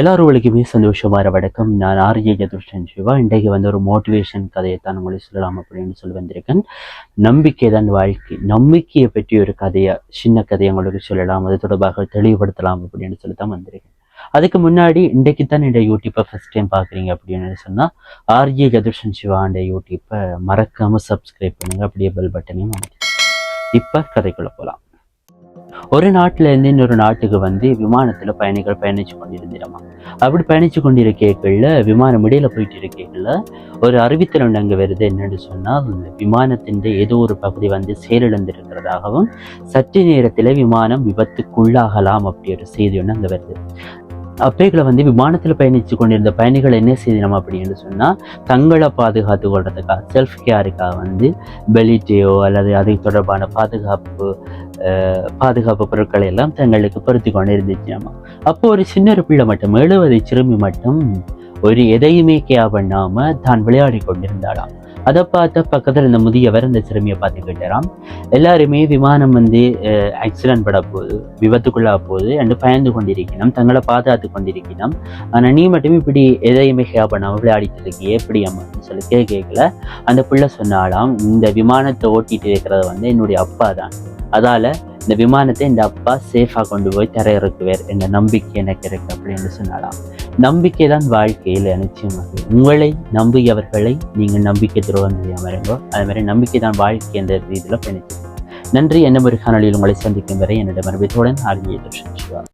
எல்லாருவளுக்குமே சந்தோஷமான வணக்கம். நான் ஆர்ஜே ஜதுஷ்டன் சிவா. இன்றைக்கு வந்து ஒரு மோட்டிவேஷன் கதையை தான் உங்களுக்கு சொல்லலாம் அப்படின்னு சொல்லி வந்திருக்கேன். நம்பிக்கை தான் வாழ்க்கை. நம்பிக்கையை பற்றி ஒரு கதையை சின்ன கதையை உங்களுக்கு சொல்லலாம். அது தொடர்பாக தெளிவுபடுத்தலாம் அப்படின்னு சொல்லி தான் வந்திருக்கேன். அதுக்கு முன்னாடி இன்றைக்கு தான் இந்த யூடியூப்பை ஃபஸ்ட் டைம் பார்க்குறீங்க அப்படின்னு சொன்னால் ஆர்ஜே ஜதுஷ்டன் சிவா இந்த யூடியூப்பை மறக்காமல் சப்ஸ்கிரைப் பண்ணுங்க. அப்படியே பெல் பட்டனையும் இப்போ கதைக்குள்ளே போகலாம் ஒரு நாட்டிலேருந்து இன்னொரு நாட்டுக்கு வந்து விமானத்தில் பயணிகள் பயணிச்சு கொண்டிருந்திரமா. அப்படி பயணிச்சு கொண்டிருக்கைகள்ல விமானம் இடையில போயிட்டு இருக்கைகள்ல ஒரு அறிவித்தல் ஒன்று அங்க வருது. என்னன்னு சொன்னால் விமானத்தின் ஏதோ ஒரு பகுதி வந்து செயலிழந்திருக்கிறதாகவும் சற்று நேரத்தில் விமானம் விபத்துக்குள்ளாகலாம் அப்படி ஒரு செய்தி ஒன்று அங்கே வருது. அப்பேகளை வந்து விமானத்தில் பயணித்து கொண்டிருந்த பயணிகள் என்ன செய்யணும் அப்படின்னு சொன்னால் தங்களை பாதுகாத்து கொள்றதுக்காக செல்ஃப் கேருக்காக வந்து பெலிட்டையோ அல்லது அது தொடர்பான பாதுகாப்பு பாதுகாப்பு பொருட்களை எல்லாம் தங்களுக்கு பொருத்தி கொண்டு இருந்துச்சு நம்ம அப்போ ஒரு சின்ன ஒரு பிள்ளை மட்டும் எழுவதை சிறுமி மட்டும் ஒரு எதையுமே கேர் பண்ணாம தான் விளையாடி கொண்டிருந்தாளாம் அதை பார்த்த பக்கத்தில் இந்த முதியவர் இந்த சிறுமியை பார்த்து கேட்டாராம் எல்லாருமே விமானம் வந்து ஆக்சிடென்ட் பட போகுது விபத்துக்குள்ளாக போகுது என்று பயந்து கொண்டிருக்கணும் தங்களை பாதுகாத்து கொண்டிருக்கணும் ஆனால் நீ மட்டும் இப்படி எதையுமே கேர் பண்ணாமல் விளையாடிட்டு இருக்கியே எப்படி அம்மான்னு சொல்லி கே கேட்கல அந்த பிள்ளை சொன்னாலாம் இந்த விமானத்தை ஓட்டிகிட்டு இருக்கிறது வந்து என்னுடைய அப்பா தான். அதால் இந்த விமானத்தை இந்த அப்பா சேஃபாக கொண்டு போய் தரையிறக்குவார் என்ற நம்பிக்கை எனக்கு இருக்கு அப்படின்னு சொன்னாலாம் நம்பிக்கை தான் வாழ்க்கையில் நிச்சயமாக உங்களை நம்பியவர்களை நீங்கள் நம்பிக்கை துரோகம் செய்யாமருங்கோ அது மாதிரி நம்பிக்கை தான் வாழ்க்கை என்ற ரீதியில் பயணிச்சு நன்றி. என்ன ஒரு காணொலியில் உங்களை சந்திக்கும் வரை என்னிடம் அறிவித்தோடன் ஆர்மியை தோஷம்